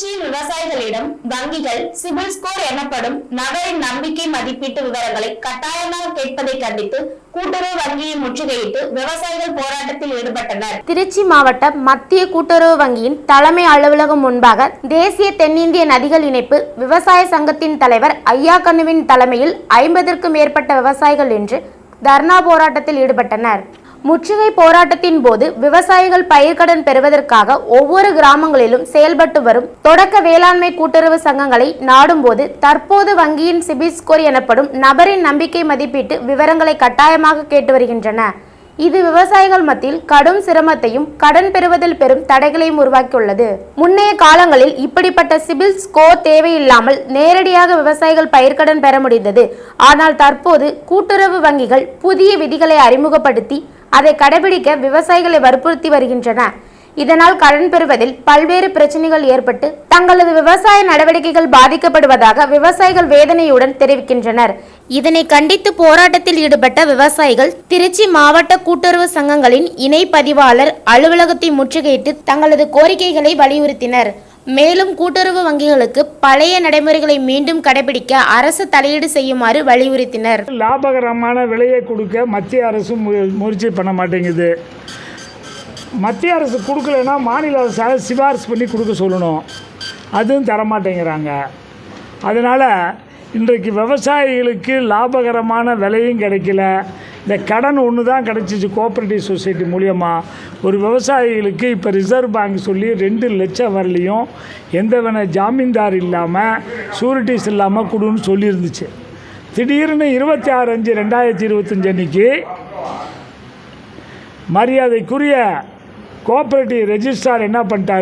திருச்சியில் விவசாயிகளிடம் வங்கிகள் சிபில் ஸ்கோர் எனப்படும் நகரின் நம்பிக்கை மதிப்பீட்டு விவரங்களை கட்டாயமாக கேட்பதை கண்டித்து கூட்டுறவு வங்கியை முற்றுகையிட்டு விவசாயிகள் போராட்டத்தில் ஈடுபட்டனர். திருச்சி மாவட்ட மத்திய கூட்டுறவு வங்கியின் தலைமை அலுவலகம் முன்பாக தேசிய தென்னிந்திய நதிகள் இணைப்பு விவசாய சங்கத்தின் தலைவர் ஐயா கண்ணுவின் தலைமையில் ஐம்பதற்கும் மேற்பட்ட விவசாயிகள் இன்று தர்ணா போராட்டத்தில் ஈடுபட்டனர். முற்றுகை போராட்டத்தின் போது விவசாயிகள் பயிர்க்கடன் பெறுவதற்காக ஒவ்வொரு கிராமங்களிலும் செயல்பட்டு வரும் தொடக்க வேளாண்மை கூட்டுறவு சங்கங்களை நாடும்போது தற்போது வங்கியின் சிபில் ஸ்கோர் எனப்படும் நபரின் நம்பிக்கை மதிப்பீட்டு விவரங்களை கட்டாயமாக கேட்டு வருகின்றன. இது விவசாயிகள் மத்தியில் கடும் சிரமத்தையும் கடன் பெறுவதில் பெரும் தடைகளையும் உருவாக்கியுள்ளது. முன்னைய காலங்களில் இப்படிப்பட்ட சிபில் ஸ்கோர் தேவையில்லாமல் நேரடியாக விவசாயிகள் பயிர்க்கடன் பெற முடிந்தது. ஆனால் தற்போது கூட்டுறவு வங்கிகள் புதிய விதிகளை அறிமுகப்படுத்தி அதை கடைபிடிக்க விவசாயிகளை வற்புறுத்தி வருகின்றன. இதனால் கடன் பெறுவதில் பல்வேறு பிரச்சனைகள் ஏற்பட்டு தங்களது விவசாய நடவடிக்கைகள் பாதிக்கப்படுவதாக விவசாயிகள் வேதனையுடன் தெரிவிக்கின்றனர். இதனை கண்டித்து போராட்டத்தில் ஈடுபட்ட விவசாயிகள் திருச்சி மாவட்ட கூட்டுறவு சங்கங்களின் இணை பதிவாளர் அலுவலகத்தை முற்றுகையிட்டு தங்களது கோரிக்கைகளை வலியுறுத்தினர். மேலும் கூட்டுறவு வங்கிகளுக்கு பழைய நடைமுறைகளை மீண்டும் கடைபிடிக்க அரசு தலையீடு செய்யுமாறு வலியுறுத்தினர். லாபகரமான விலையை கொடுக்க மத்திய அரசு மு- முயற்சி பண்ண மாட்டேங்குது. மத்திய அரசு கொடுக்கலன்னா மாநில அரசாக சிபாரிசு பண்ணி கொடுக்க சொல்லணும். அதுவும் தரமாட்டேங்கிறாங்க. அதனால் இன்றைக்கு விவசாயிகளுக்கு லாபகரமான விலையும் கிடைக்கல. இந்த கடன் ஒன்று தான் கிடச்சிச்சு கோஆப்ரேட்டிவ் சொசைட்டி மூலியமாக ஒரு விவசாயிகளுக்கு இப்போ ரிசர்வ் பேங்க் சொல்லி ரெண்டு லட்சம் வரலையும் எந்தவித ஜாமீன்தார் இல்லாமல் சூரிட்டிஸ் இல்லாமல் கொடுன்னு சொல்லியிருந்துச்சு. திடீர்னு இருபத்தி ஆறு அஞ்சு ரெண்டாயிரத்தி இருபத்தஞ்சு அன்னைக்கு மரியாதைக்குரிய கோஆப்ரேட்டிவ் ரெஜிஸ்ட்ரார் என்ன பண்ணிட்டார்?